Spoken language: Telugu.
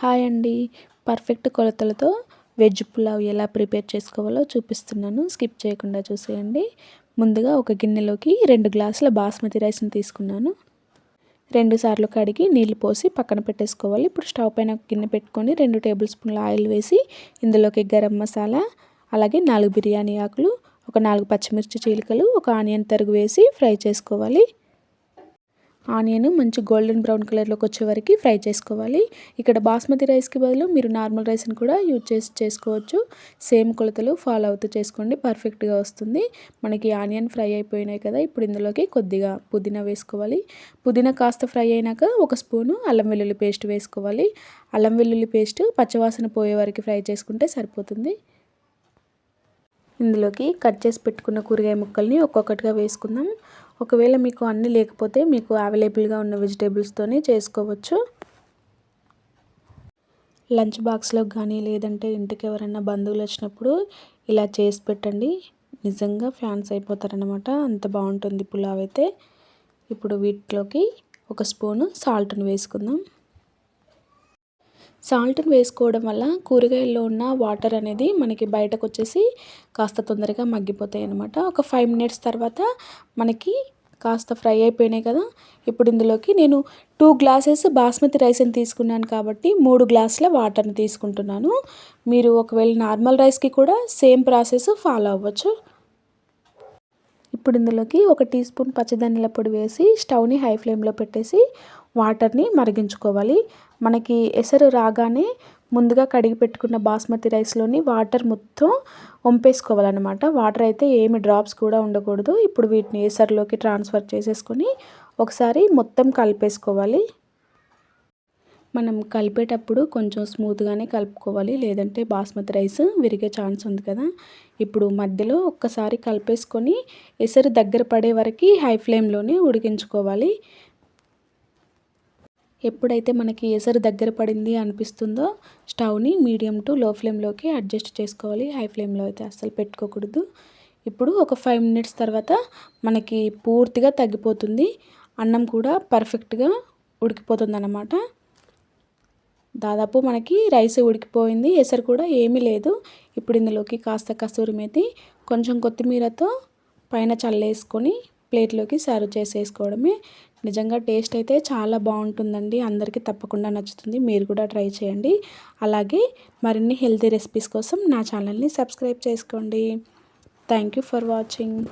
హాయ్ అండి. పర్ఫెక్ట్ కొలతలతో వెజ్ పులావ్ ఎలా ప్రిపేర్ చేసుకోవాలో చూపిస్తున్నాను. స్కిప్ చేయకుండా చూసేయండి. ముందుగా ఒక గిన్నెలోకి రెండు గ్లాసుల బాస్మతి రైస్ని తీసుకున్నాను. రెండు సార్లు కడిగి నీళ్ళు పోసి పక్కన పెట్టేసుకోవాలి. ఇప్పుడు స్టవ్ పైన గిన్నె పెట్టుకొని రెండు టేబుల్ స్పూన్ల ఆయిల్ వేసి ఇందులోకి గరం మసాలా అలాగే నాలుగు బిర్యానీ ఆకులు ఒక నాలుగు పచ్చిమిర్చి చీలికలు ఒక ఆనియన్ తరుగు వేసి ఫ్రై చేసుకోవాలి. ఆనియన్ మంచి గోల్డెన్ బ్రౌన్ కలర్లోకి వచ్చే వరకు ఫ్రై చేసుకోవాలి. ఇక్కడ బాస్మతి రైస్కి బదులు మీరు నార్మల్ రైస్ని కూడా యూజ్ చేసి చేసుకోవచ్చు. సేమ్ కొలతలు ఫాలో అవుతూ చేసుకోండి పర్ఫెక్ట్గా వస్తుంది. మనకి ఆనియన్ ఫ్రై అయిపోయినాయి కదా ఇప్పుడు ఇందులోకి కొద్దిగా పుదీనా వేసుకోవాలి. పుదీనా కాస్త ఫ్రై అయినాక ఒక స్పూను అల్లం వెల్లుల్లి పేస్ట్ వేసుకోవాలి. అల్లం వెల్లుల్లి పేస్ట్ పచ్చవాసన పోయే వరకు ఫ్రై చేసుకుంటే సరిపోతుంది. ఇందులోకి కట్ చేసి పెట్టుకున్న కూరగాయ ముక్కల్ని ఒక్కొక్కటిగా వేసుకుందాం. ఒకవేళ మీకు అన్నీ లేకపోతే మీకు అవైలబుల్గా ఉన్న వెజిటేబుల్స్తోనే చేసుకోవచ్చు. లంచ్ బాక్స్లో కానీ లేదంటే ఇంటికి ఎవరైనా బంధువులు వచ్చినప్పుడు ఇలా చేసి పెట్టండి. నిజంగా ఫ్యాన్స్ అయిపోతారనమాట అంత బాగుంటుంది పులావ్ అయితే. ఇప్పుడు వీటిలోకి ఒక స్పూను సాల్ట్ని వేసుకుందాం. సాల్ట్ని వేసుకోవడం వల్ల కూరగాయల్లో ఉన్న వాటర్ అనేది మనకి బయటకు వచ్చేసి కాస్త తొందరగా మగ్గిపోతాయి అనమాట ఒక ఫైవ్ మినిట్స్ తర్వాత మనకి కాస్త ఫ్రై అయిపోయినాయి కదా. ఇప్పుడు ఇందులోకి నేను టూ గ్లాసెస్ బాస్మతి రైస్ని తీసుకున్నాను కాబట్టి మూడు గ్లాసుల వాటర్ని తీసుకుంటున్నాను. మీరు ఒకవేళ నార్మల్ రైస్కి కూడా సేమ్ ప్రాసెస్ ఫాలో అవ్వచ్చు. ఇప్పుడు ఇందులోకి ఒక టీ స్పూన్ పచ్చదన్నెల పొడి వేసి స్టవ్ని హై ఫ్లేమ్లో పెట్టేసి వాటర్ని మరిగించుకోవాలి. మనకి ఎసరు రాగానే ముందుగా కడిగి పెట్టుకున్న బాస్మతి రైస్లోని వాటర్ మొత్తం వంపేసుకోవాలన్నమాట. వాటర్ అయితే ఏమి డ్రాప్స్ కూడా ఉండకూడదు. ఇప్పుడు వీటిని ఎసరులోకి ట్రాన్స్ఫర్ చేసేసుకొని ఒకసారి మొత్తం కలిపేసుకోవాలి. మనం కలిపేటప్పుడు కొంచెం స్మూత్గానే కలుపుకోవాలి. లేదంటే బాస్మతి రైస్ విరిగే ఛాన్స్ ఉంది కదా. ఇప్పుడు మధ్యలో ఒక్కసారి కలిపేసుకొని ఎసరు దగ్గర పడే వరకు హై ఫ్లేమ్లోనే ఉడికించుకోవాలి. ఎప్పుడైతే మనకి ఎసరు దగ్గర పడింది అనిపిస్తుందో స్టవ్ని మీడియం టు లో ఫ్లేమ్లోకి అడ్జస్ట్ చేసుకోవాలి. హై ఫ్లేమ్లో అయితే అస్సలు పెట్టుకోకూడదు. ఇప్పుడు ఒక ఫైవ్ మినిట్స్ తర్వాత మనకి పూర్తిగా తగ్గిపోతుంది. అన్నం కూడా పర్ఫెక్ట్గా ఉడికిపోతుంది అన్నమాట దాదాపు మనకి రైస్ ఉడికిపోయింది ఎసరు కూడా ఏమీ లేదు. ఇప్పుడు ఇందులోకి కాస్త కసూరి మేతి కొంచెం కొత్తిమీరతో పైన చల్లేసుకొని ప్లేట్లోకి సర్వ్ చేసేసుకోవడమే. నిజంగా టేస్ట్ అయితే చాలా బాగుంటుందండి. అందరికీ తప్పకుండా నచ్చుతుంది. మీరు కూడా ట్రై చేయండి. అలాగే మరిన్ని హెల్తీ రెసిపీస్ కోసం నా ఛానల్ని సబ్స్క్రైబ్ చేసుకోండి. Thank you for watching.